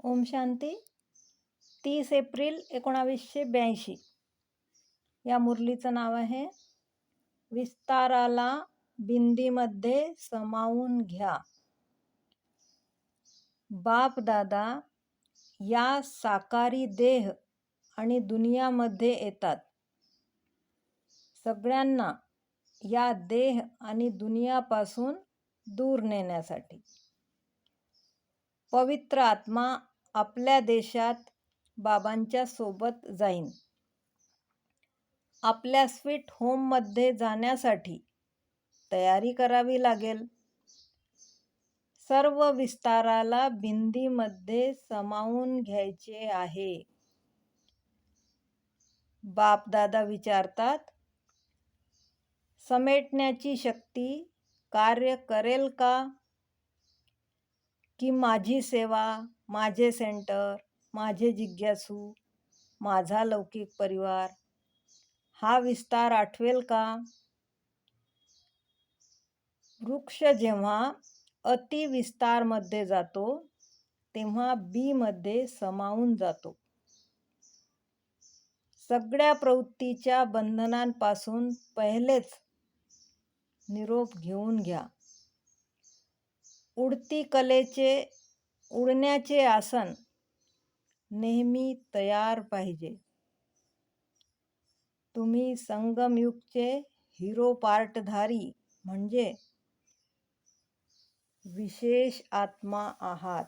ओम शांती. तीस एप्रिल एकोणावीसशे ब्याऐंशी. या मुरलीचं नाव आहे. विस्ताराला बिंदीमध्ये समावून घ्या. बाप दादा या साकारी देह आणि दुनियामध्ये येतात. सगळ्यांना या देह आणि दुनियापासून दूर नेण्यासाठी. पवित्र आत्मा आपल्या देशात बाबांच्या सोबत जाईन. आपल्या स्वीट होममध्ये जाण्यासाठी तयारी करावी लागेल. सर्व विस्ताराला भिंतीमध्ये समावून घ्यायचे आहे. बापदादा विचारतात समेटण्याची शक्ती कार्य करेल का? की माझी सेवा माझे सेंटर माझे जिज्ञासू माझा लौकिक परिवार हा विस्तार आठवेल का? वृक्ष जेव्हा अतिविस्तारमध्ये जातो तेव्हा बीमध्ये समावून जातो. सगळ्या प्रवृत्तीच्या बंधनांपासून पहिलेच निरोप घेऊन घ्या. उडती कलेचे उडण्याचे आसन नेहमी तयार पाहिजे. तुम्ही संगमयुगचे हिरो पार्टधारी म्हणजे विशेष आत्मा आहात.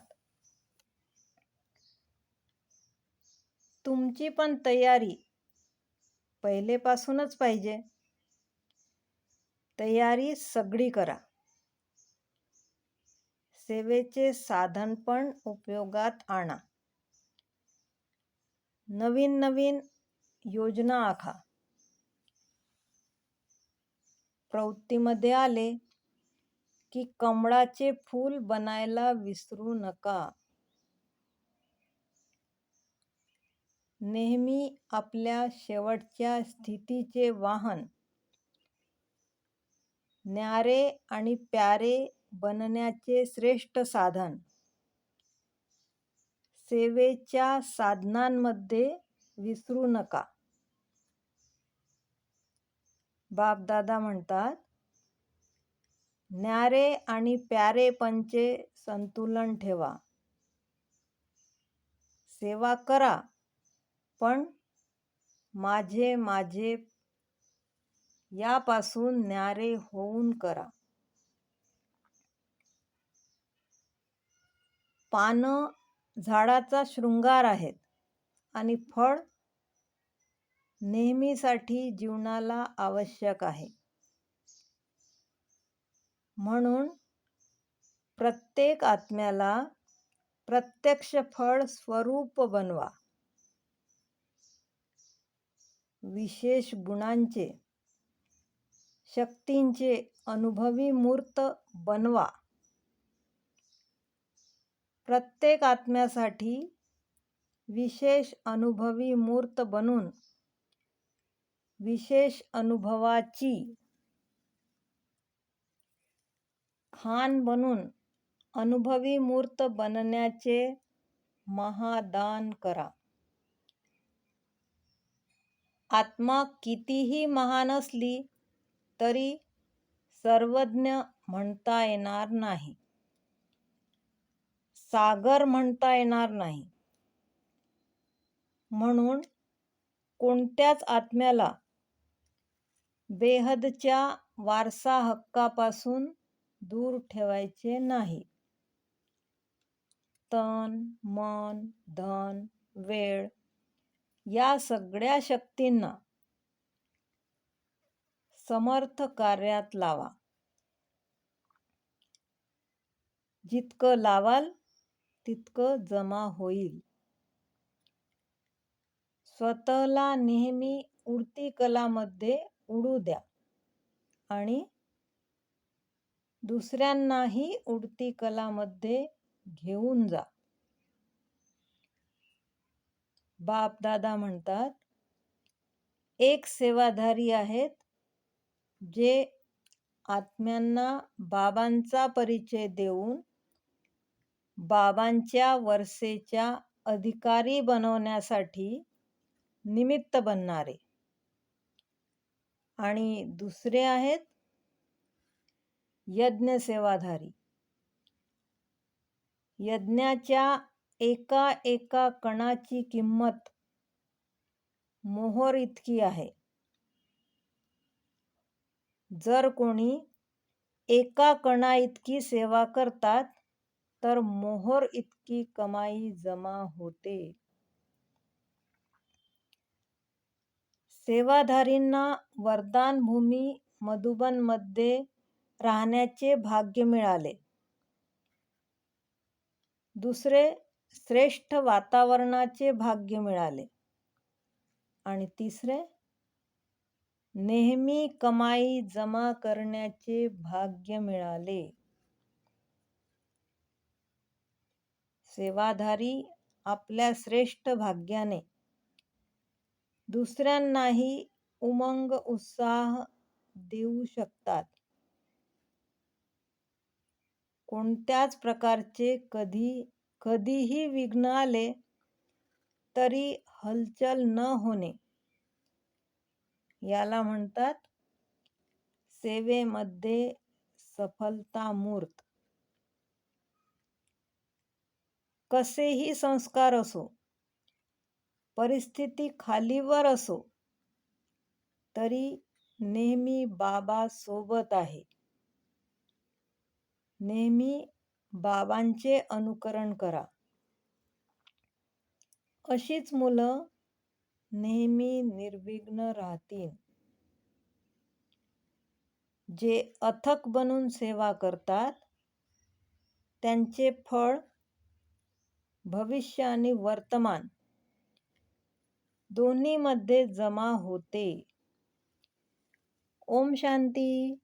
तुमची पण तयारी पहिलेपासूनच पाहिजे. तयारी सगळी करा. सेवेचे साधन पण उपयोगात आणा. नवीन नवीन योजना आखा. प्रवृत्तीमध्ये आले की कमळाचे फूल बनायला विसरू नका. नेहमी आपल्या शेवटच्या स्थितीचे वाहन. न्यारे आणि प्यारे बनण्याचे श्रेष्ठ साधन. सेवेच्या साधनांमध्ये विसरू नका. बापदादा म्हणतात न्यारे आणि प्यारे पंचे संतुलन ठेवा. सेवा करा पण माझे माझे यापासून न्यारे होऊन करा. पानं झाडाचा शृंगार आहेत आणि फळ नेहमीसाठी जीवनाला आवश्यक आहे. म्हणून प्रत्येक आत्म्याला प्रत्यक्ष फळ स्वरूप बनवा. विशेष गुणांचे शक्तींचे अनुभवी मूर्त बनवा. प्रत्येक आत्म्यासाठी विशेष अनुभवी मूर्त बनून विशेष अनुभवाची खान बनून अनुभवी मूर्त बनण्याचे महादान करा. आत्मा कितीही महान असली तरी सर्वज्ञ म्हणता येणार नाही. सागर म्हणता येणार नाही. म्हणून कोणत्याच आत्म्याला बेहदच्या वारसा हक्कापासून दूर ठेवायचे नाही. तन मन धन वेळ या सगळ्या शक्तींना समर्थ कार्यात लावा. जितकं लावाल तितकं जमा होईल. स्वतःला नेहमी उडती कलामध्ये उडू द्या आणि दुसऱ्यांनाही उडती कलामध्ये घेऊन जा. बाप दादा म्हणतात एक सेवाधारी आहेत जे आत्म्यांना बाबांचा परिचय देऊन बाबांच्या वर्षेच्या अधिकारी बनवण्यासाठी निमित्त बनणारे. आणि दुसरे आहेत यज्ञ सेवाधारी. यज्ञाच्या एका एका कणाची किंमत मोहर इतकी आहे. जर कोणी एका कणा इतकी सेवा करतात तर मोहर इतकी कमाई जमा होते. सेवाधारींना वरदान भूमी मधुबनमध्ये राहण्याचे भाग्य मिळाले. दुसरे श्रेष्ठ वातावरणाचे भाग्य मिळाले. आणि तिसरे नेहमी कमाई जमा करण्याचे भाग्य मिळाले. सेवाधारी आपल्या श्रेष्ठ भाग्याने. दुसऱ्यांनाही उमंग उत्साह देऊ शकतात. कोणत्याच प्रकारचे कधी कधीही विघ्न आले तरी हलचल न होणे. याला म्हणतात सेवेमध्ये सफलता मूर्त कसेही संस्कार असो परिस्थिती खालीवर असो तरी नेहमी बाबा सोबत आहे. नेहमी बाबांचे अनुकरण करा. अशीच मुलं नेहमी निर्विघ्न राहतील. जे अथक बनून सेवा करतात त्यांचे फळ भविष्य आणि वर्तमान दोन्हीमध्ये जमा होते. ओम शांती.